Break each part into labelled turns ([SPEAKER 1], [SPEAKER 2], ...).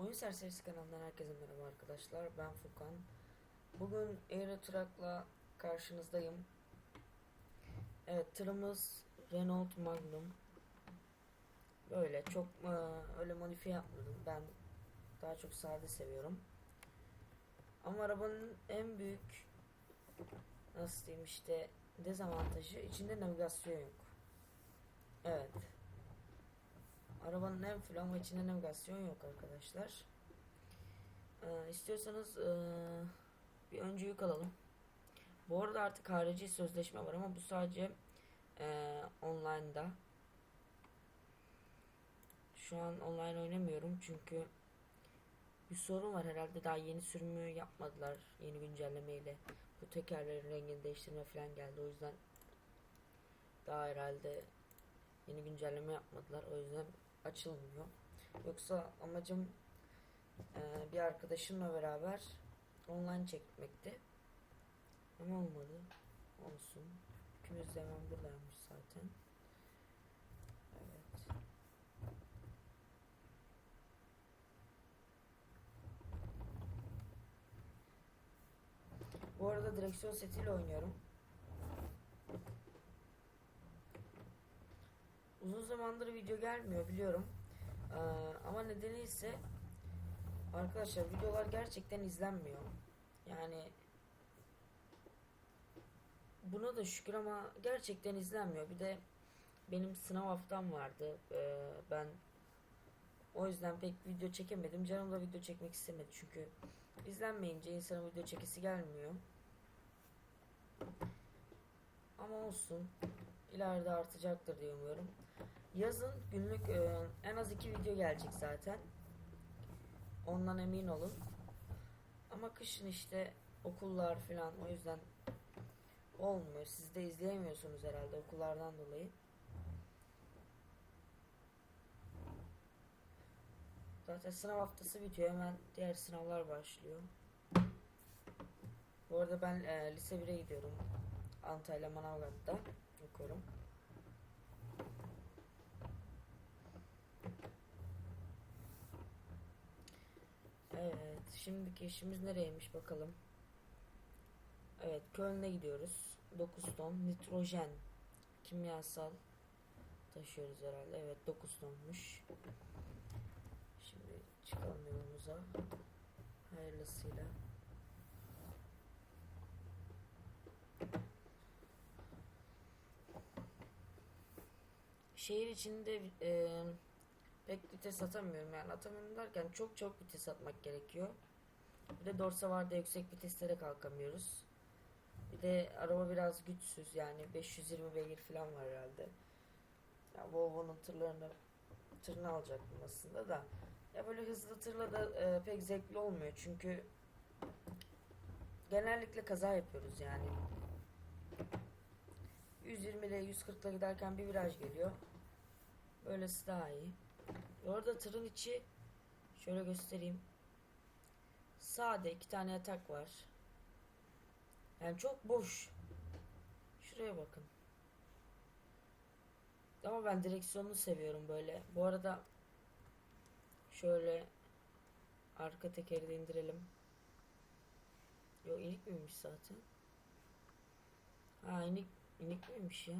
[SPEAKER 1] Oyun Serserisi kanalından herkese merhaba arkadaşlar. Ben Furkan. Bugün Euro Truck'la karşınızdayım. Evet tırımız Renault Magnum. Böyle çok e, öyle modifiye yapmadım. Ben daha çok sade seviyorum. Ama arabanın en büyük nasıl diyeyim işte dezavantajı içinde navigasyon yok. Evet. Arabanın en full ama içinde navigasyon yok arkadaşlar. Ee, istiyorsanız ee, bir önce yük alalım. Bu arada artık harici sözleşme var ama bu sadece ee, online'da. Şu an online oynamıyorum çünkü bir sorun var herhalde daha yeni sürümü yapmadılar yeni güncellemeyle. Bu tekerlerin rengini değiştirme falan geldi o yüzden daha herhalde yeni güncelleme yapmadılar o yüzden açılmıyor. Yoksa amacım e, bir arkadaşımla beraber online çekmekti. Ama olmadı. Olsun. İkimiz de buradaymış zaten. Evet. Bu arada direksiyon setiyle oynuyorum. Zamandır video gelmiyor biliyorum. Ee, ama nedeni ise arkadaşlar videolar gerçekten izlenmiyor. Yani buna da şükür ama gerçekten izlenmiyor. Bir de benim sınav haftam vardı. Ee, ben o yüzden pek video çekemedim. Canım da video çekmek istemedi çünkü izlenmeyince insanın video çekisi gelmiyor. Ama olsun. İleride artacaktır diye umuyorum. Yazın günlük e, en az iki video gelecek zaten. Ondan emin olun. Ama kışın işte okullar falan o yüzden olmuyor. Siz de izleyemiyorsunuz herhalde okullardan dolayı. Zaten sınav haftası bitiyor. Hemen diğer sınavlar başlıyor. Bu arada ben e, lise 1'e gidiyorum. Antalya Manavgat'ta okuyorum. Evet, şimdiki işimiz nereymiş bakalım. Evet, Köln'e gidiyoruz. 9 ton nitrojen kimyasal taşıyoruz herhalde. Evet, 9 tonmuş. Şimdi çıkalım yolumuza. Hayırlısıyla. Şehir içinde e, pek vites atamıyorum yani atamıyorum derken çok çok vites atmak gerekiyor. Bir de dorsa vardı yüksek viteslere kalkamıyoruz. Bir de araba biraz güçsüz yani 520 beygir falan var herhalde. Ya Volvo'nun tırlarını tırını alacaktım aslında da. Ya böyle hızlı tırla da e, pek zevkli olmuyor çünkü genellikle kaza yapıyoruz yani. 120 ile 140 ile giderken bir viraj geliyor. Böylesi daha iyi. Bu arada tırın içi şöyle göstereyim. Sade iki tane yatak var. Yani çok boş. Şuraya bakın. Ama ben direksiyonunu seviyorum böyle. Bu arada şöyle arka tekeri de indirelim. Yo inik miymiş zaten? Ha inik inik miymiş ya?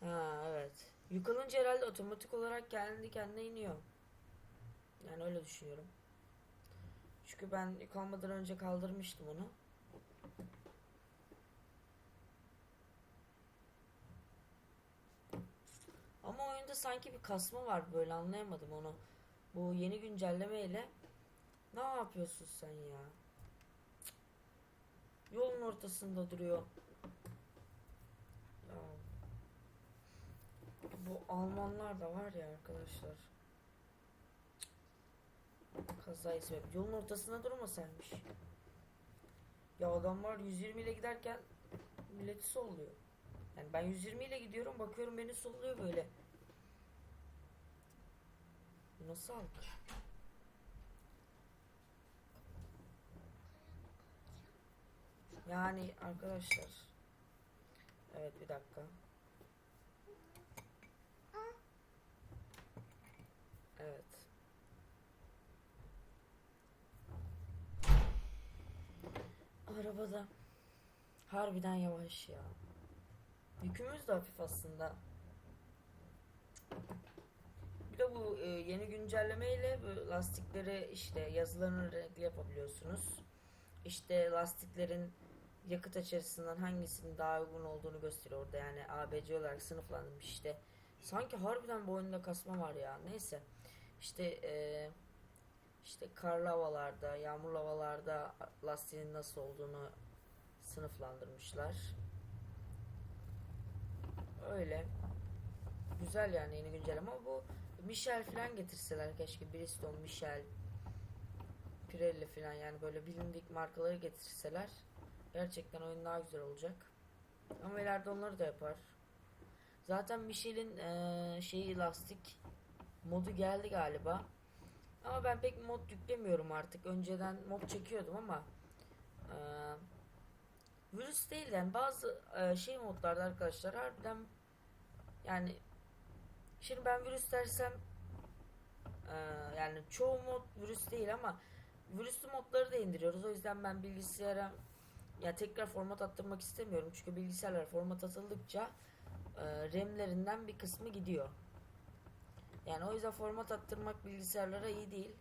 [SPEAKER 1] Ha evet. Yıkılınca herhalde otomatik olarak kendi kendine iniyor. Yani öyle düşünüyorum. Çünkü ben yıkanmadan önce kaldırmıştım onu. Ama oyunda sanki bir kasma var böyle anlayamadım onu. Bu yeni güncellemeyle ne yapıyorsun sen ya? Yolun ortasında duruyor. Ya. Bu Almanlar da var ya arkadaşlar. Kazayı sebep. Yolun ortasına durmasaymış. Ya adamlar 120 ile giderken milleti solluyor. Yani ben 120 ile gidiyorum bakıyorum beni solluyor böyle. Bu nasıl halk? Yani arkadaşlar. Evet bir dakika. Evet. Arabada harbiden yavaş ya. Yükümüz de hafif aslında. Bir de bu e, yeni güncelleme ile lastikleri işte yazılarını renkli yapabiliyorsunuz. İşte lastiklerin yakıt açısından hangisinin daha uygun olduğunu gösteriyor orada yani ABC olarak sınıflandırmış işte. Sanki harbiden bu kasma var ya. Neyse. İşte e, işte karlı havalarda, yağmurlu havalarda lastiğin nasıl olduğunu sınıflandırmışlar. Öyle. Güzel yani yeni güncelleme ama bu Michel falan getirseler keşke Bridgestone, Michel, Pirelli falan yani böyle bilindik markaları getirseler gerçekten oyun daha güzel olacak. Ama ileride onları da yapar. Zaten Michel'in eee, şeyi lastik modu geldi galiba. Ama ben pek mod yüklemiyorum artık. Önceden mod çekiyordum ama eee, virüs değil yani bazı eee, şey modlarda arkadaşlar harbiden yani şimdi ben virüs dersem eee, yani çoğu mod virüs değil ama virüslü modları da indiriyoruz. O yüzden ben bilgisayara ya tekrar format attırmak istemiyorum. Çünkü bilgisayarlar format atıldıkça e, RAM'lerinden bir kısmı gidiyor. Yani o yüzden format attırmak bilgisayarlara iyi değil.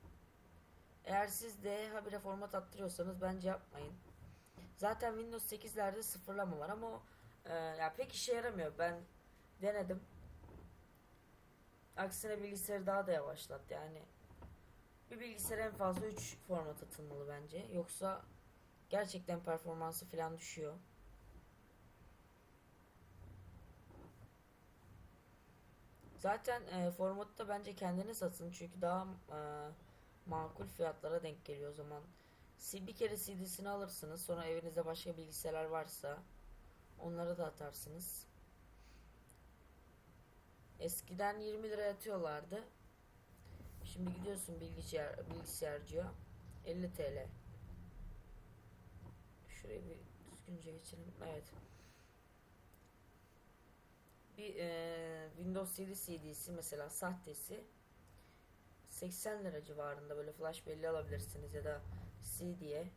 [SPEAKER 1] Eğer siz de habire format attırıyorsanız bence yapmayın. Zaten Windows 8'lerde sıfırlama var ama e, ya pek işe yaramıyor. Ben denedim. Aksine bilgisayarı daha da yavaşlattı yani. Bir bilgisayar en fazla 3 format atılmalı bence. Yoksa gerçekten performansı falan düşüyor. Zaten e, formatı da bence kendiniz satın çünkü daha e, makul fiyatlara denk geliyor o zaman. Bir kere CD'sini alırsınız sonra evinizde başka bilgisayarlar varsa onları da atarsınız. Eskiden 20 liraya atıyorlardı. Şimdi gidiyorsun bilgisayar bilgisayarcıya 50 TL. Şurayı bir düzgünce geçelim. Evet. Bir eee, Windows 7 CD'si mesela sahtesi 80 lira civarında böyle flash belli alabilirsiniz ya da CD'ye.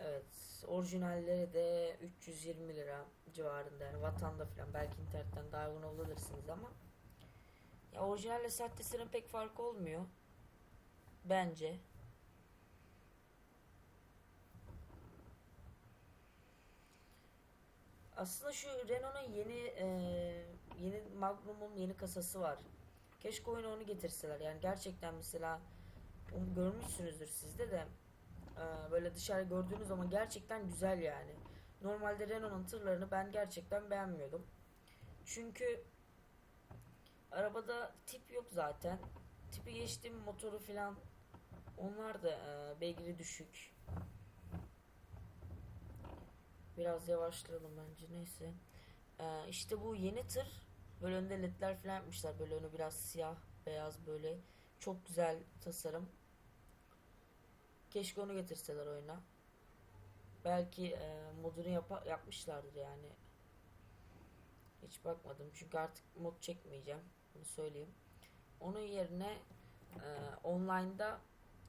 [SPEAKER 1] Evet, orijinalleri de 320 lira civarında yani vatanda falan belki internetten daha uygun olabilirsiniz ama ya orijinalle sahtesinin pek farkı olmuyor bence. Aslında şu Renault'un yeni e, yeni Magnum'un yeni kasası var. Keşke oyuna onu getirseler. Yani gerçekten mesela görmüşsünüzdür sizde de e, böyle dışarı gördüğünüz zaman gerçekten güzel yani. Normalde Renault'un tırlarını ben gerçekten beğenmiyordum. Çünkü arabada tip yok zaten. Tipi geçtim motoru filan onlar da e, beygiri düşük. Biraz yavaşlayalım bence neyse. Ee, işte bu yeni tır böyle önde ledler falan yapmışlar. Böyle önü biraz siyah beyaz böyle. Çok güzel tasarım. Keşke onu getirseler oyuna. Belki e, modunu yapa- yapmışlardır yani. Hiç bakmadım çünkü artık mod çekmeyeceğim. Bunu söyleyeyim. Onun yerine e, online'da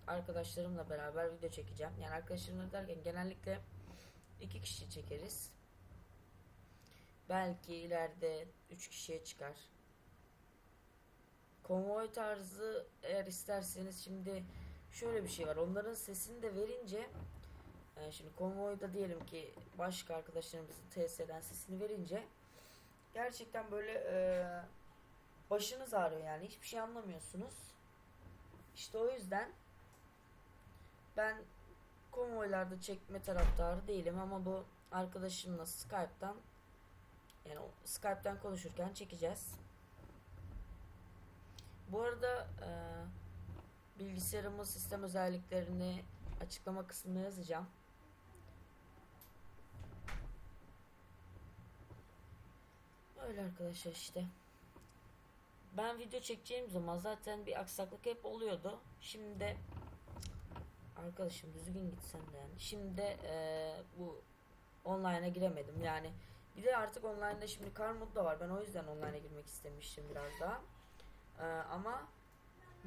[SPEAKER 1] arkadaşlarımla beraber video çekeceğim. Yani arkadaşlarımla derken genellikle iki kişi çekeriz. Belki ileride üç kişiye çıkar. Konvoy tarzı eğer isterseniz şimdi şöyle bir şey var. Onların sesini de verince e, şimdi konvoyda diyelim ki başka arkadaşlarımızın TS'den sesini verince gerçekten böyle e, başınız ağrıyor yani hiçbir şey anlamıyorsunuz. İşte o yüzden ben konvoylarda çekme taraftarı değilim ama bu arkadaşımla Skype'tan yani Skype'tan konuşurken çekeceğiz. Bu arada e, bilgisayarımın sistem özelliklerini açıklama kısmına yazacağım. Öyle arkadaşlar işte. Ben video çekeceğim zaman zaten bir aksaklık hep oluyordu. Şimdi de arkadaşım düzgün gitsen de yani. Şimdi e, bu online'a giremedim yani. Bir de artık online'da şimdi kar modu da var. Ben o yüzden online'a girmek istemiştim biraz daha. E, ama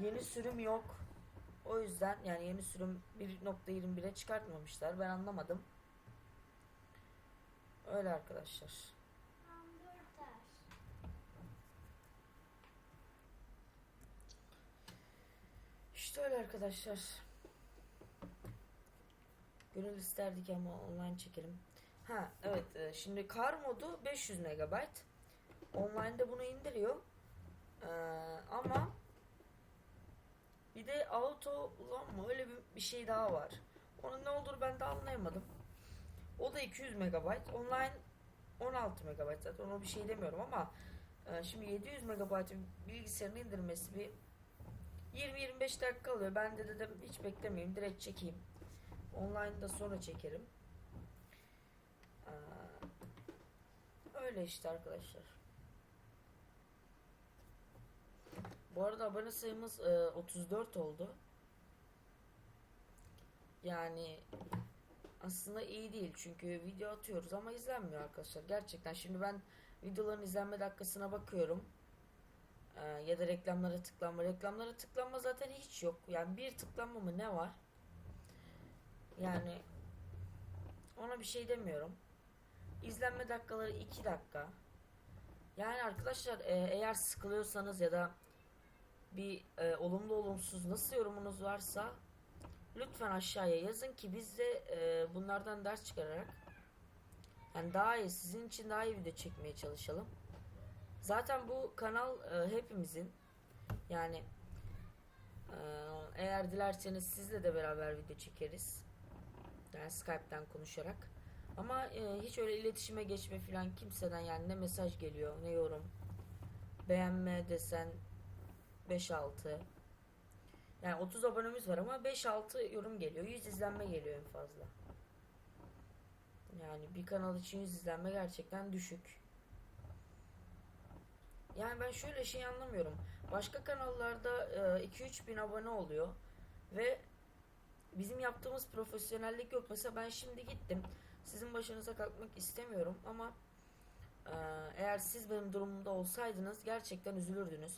[SPEAKER 1] yeni sürüm yok. O yüzden yani yeni sürüm 1.21'e çıkartmamışlar. Ben anlamadım. Öyle arkadaşlar. İşte öyle arkadaşlar. Gönül isterdik ama online çekelim. Ha evet e, şimdi kar modu 500 MB. Online'da bunu indiriyor. Ee, ama bir de auto ulan öyle bir, bir şey daha var. Onun ne olur ben de anlayamadım. O da 200 MB. Online 16 MB zaten ona bir şey demiyorum ama e, şimdi 700 MB'ın bilgisayarın indirmesi bir 20-25 dakika alıyor. Ben de dedim hiç beklemeyeyim direkt çekeyim. Online'da sonra çekerim. Ee, öyle işte arkadaşlar. Bu arada abone sayımız e, 34 oldu. Yani aslında iyi değil çünkü video atıyoruz ama izlenmiyor arkadaşlar. Gerçekten şimdi ben videoların izlenme dakikasına bakıyorum. Ee, ya da reklamlara tıklanma. Reklamlara tıklanma zaten hiç yok. Yani bir tıklanma mı ne var? Yani ona bir şey demiyorum. İzlenme dakikaları 2 dakika. Yani arkadaşlar e, eğer sıkılıyorsanız ya da bir e, olumlu olumsuz nasıl yorumunuz varsa lütfen aşağıya yazın ki biz de e, bunlardan ders çıkararak yani daha iyi sizin için daha iyi video çekmeye çalışalım. Zaten bu kanal e, hepimizin yani e, eğer dilerseniz sizle de beraber video çekeriz. Yani Skype'ten konuşarak. Ama e, hiç öyle iletişime geçme falan kimseden yani ne mesaj geliyor ne yorum. Beğenme desen 5-6. Yani 30 abonemiz var ama 5-6 yorum geliyor. 100 izlenme geliyor en fazla. Yani bir kanal için 100 izlenme gerçekten düşük. Yani ben şöyle şey anlamıyorum. Başka kanallarda e, 2-3 bin abone oluyor ve bizim yaptığımız profesyonellik yok. Mesela ben şimdi gittim. Sizin başınıza kalkmak istemiyorum ama e, eğer siz benim durumumda olsaydınız gerçekten üzülürdünüz.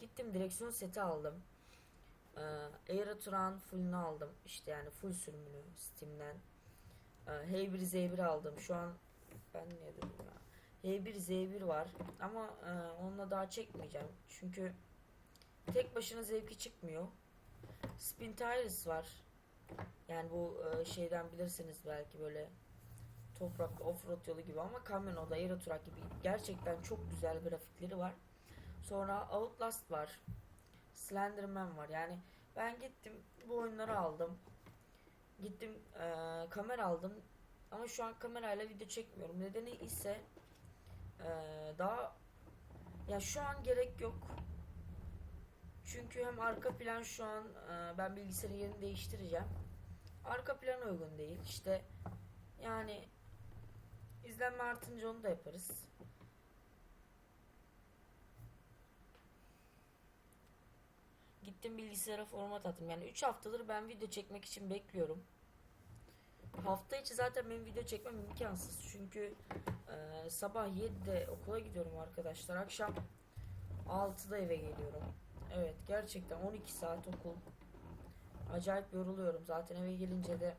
[SPEAKER 1] Gittim direksiyon seti aldım. E, Turan fullünü aldım. İşte yani full sürümünü Steam'den. E, H1 Z1 aldım. Şu an ben ne dedim ya. H1 Z1 var ama e, onunla daha çekmeyeceğim. Çünkü tek başına zevki çıkmıyor. Spin Tires var. Yani bu e, şeyden bilirsiniz belki böyle toprak offroad yolu gibi ama kamyon o da Euro Truck gibi gerçekten çok güzel grafikleri var. Sonra Outlast var. Slenderman var. Yani ben gittim bu oyunları aldım. Gittim e, kamera aldım. Ama şu an kamerayla video çekmiyorum. Nedeni ise e, daha ya şu an gerek yok. Çünkü hem arka plan şu an e, ben bilgisayarın yerini değiştireceğim. Arka plan uygun değil. İşte yani izlenme artınca onu da yaparız. Gittim bilgisayara format attım. Yani 3 haftadır ben video çekmek için bekliyorum. Hafta içi zaten benim video çekmem imkansız. Çünkü e, sabah 7'de okula gidiyorum arkadaşlar. Akşam 6'da eve geliyorum. Evet gerçekten 12 saat okul. Acayip yoruluyorum. Zaten eve gelince de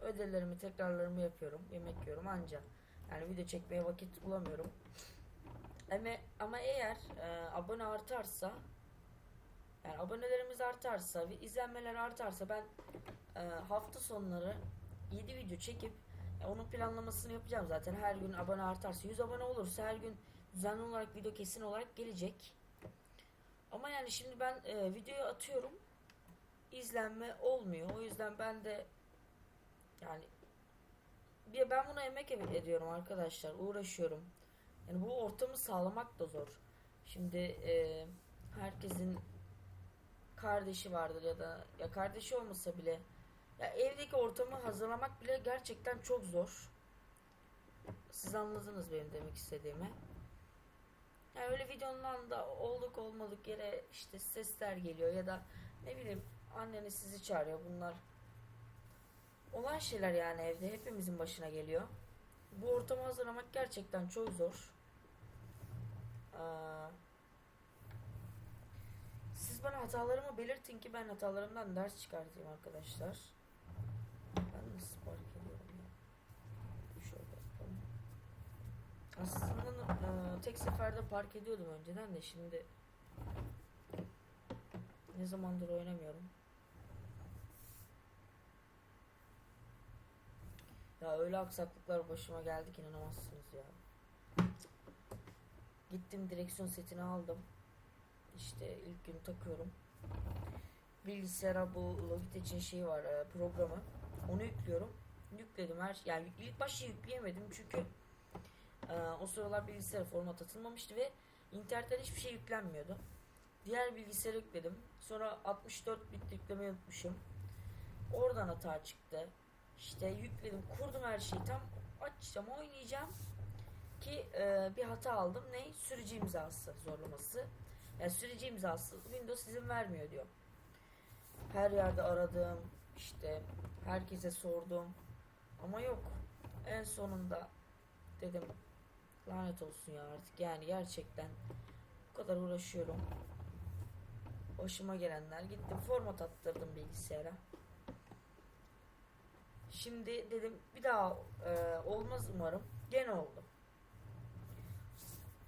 [SPEAKER 1] ödevlerimi tekrarlarımı yapıyorum. Yemek yiyorum anca. Yani video çekmeye vakit bulamıyorum. Ama, ama eğer e, abone artarsa yani abonelerimiz artarsa ve izlenmeler artarsa ben e, hafta sonları 7 video çekip e, onun planlamasını yapacağım zaten. Her gün abone artarsa 100 abone olursa her gün düzenli olarak video kesin olarak gelecek. Ama yani şimdi ben e, videoyu atıyorum. izlenme olmuyor. O yüzden ben de yani bir ben buna emek ediyorum arkadaşlar. Uğraşıyorum. Yani bu ortamı sağlamak da zor. Şimdi e, herkesin kardeşi vardır ya da ya kardeşi olmasa bile ya evdeki ortamı hazırlamak bile gerçekten çok zor. Siz anladınız benim demek istediğimi. Yani öyle videonun anda olduk olmadık yere işte sesler geliyor ya da ne bileyim anneniz sizi çağırıyor bunlar. Olan şeyler yani evde hepimizin başına geliyor. Bu ortamı hazırlamak gerçekten çok zor. Siz siz bana hatalarımı belirtin ki ben hatalarımdan ders çıkartayım arkadaşlar. Ben nasıl fark ediyorum ya? Şöyle yapalım. Aslında e, tek seferde park ediyordum önceden de şimdi ne zamandır oynamıyorum. Ya öyle aksaklıklar başıma geldi ki inanamazsınız ya. Gittim direksiyon setini aldım. İşte ilk gün takıyorum. Bilgisayara bu Logitech'in şeyi var e, programı. Onu yüklüyorum. Yükledim her yani ilk başta yükleyemedim çünkü o sıralar bilgisayara format atılmamıştı ve internetten hiçbir şey yüklenmiyordu. Diğer bilgisayara yükledim. Sonra 64 bit yüklemeyi unutmuşum. Oradan hata çıktı. İşte yükledim, kurdum her şeyi tam açacağım, oynayacağım ki e, bir hata aldım. Ne? Sürücü imzası zorlaması. Yani sürücü imzası Windows izin vermiyor diyor. Her yerde aradım, işte herkese sordum ama yok. En sonunda dedim lanet olsun ya artık yani gerçekten bu kadar uğraşıyorum. Başıma gelenler gittim format attırdım bilgisayara. Şimdi dedim bir daha e, olmaz umarım. Gene oldu.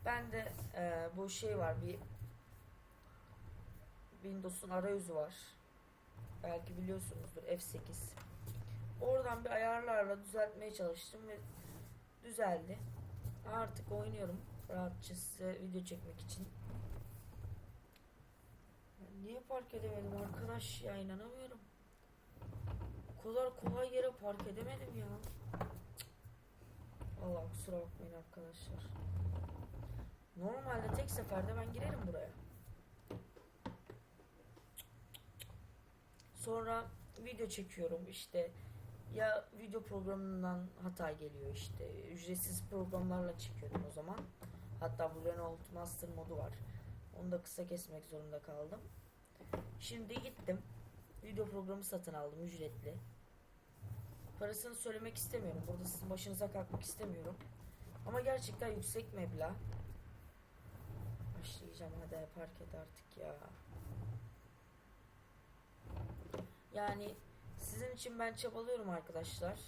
[SPEAKER 1] Ben de e, bu şey var bir Windows'un arayüzü var. Belki biliyorsunuzdur F8. Oradan bir ayarlarla düzeltmeye çalıştım ve düzeldi. Artık oynuyorum rahatça size video çekmek için. Niye park edemedim arkadaş ya inanamıyorum. O kadar kolay yere park edemedim ya. Allah kusura bakmayın arkadaşlar. Normalde tek seferde ben girerim buraya. Sonra video çekiyorum işte ya video programından hata geliyor işte ücretsiz programlarla çekiyordum o zaman. Hatta bu Renault Master modu var. Onu da kısa kesmek zorunda kaldım. Şimdi gittim. Video programı satın aldım ücretli. Parasını söylemek istemiyorum. Burada sizin başınıza kalkmak istemiyorum. Ama gerçekten yüksek meblağ. Başlayacağım hadi park et artık ya. Yani sizin için ben çabalıyorum arkadaşlar.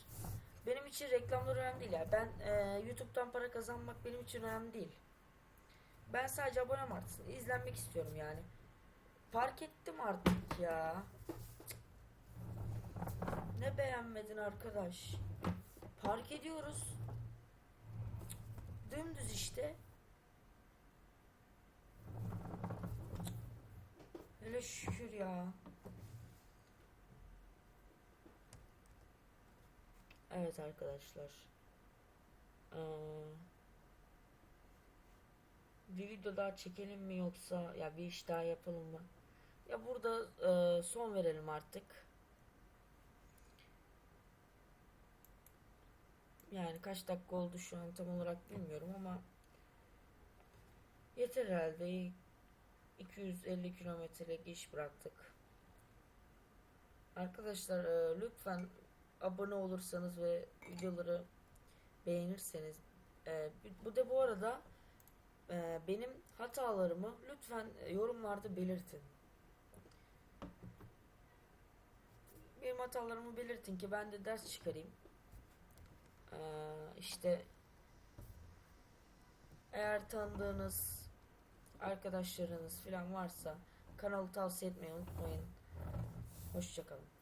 [SPEAKER 1] Benim için reklamlar önemli değil ya. Ben e, YouTube'dan para kazanmak benim için önemli değil. Ben sadece abonem artsın. izlenmek istiyorum yani. Park ettim artık ya. Ne beğenmedin arkadaş? Park ediyoruz. Dümdüz işte. Hele şükür ya. Evet arkadaşlar. Ee, bir video daha çekelim mi yoksa ya bir iş daha yapalım mı? Ya burada e, son verelim artık. Yani kaç dakika oldu şu an tam olarak bilmiyorum ama yeter herhalde. 250 kilometrelik iş bıraktık. Arkadaşlar e, lütfen abone olursanız ve videoları beğenirseniz e, bu da bu arada e, benim hatalarımı lütfen yorumlarda belirtin. Benim hatalarımı belirtin ki ben de ders çıkarayım. E, işte eğer tanıdığınız arkadaşlarınız falan varsa kanalı tavsiye etmeyi unutmayın. Hoşçakalın.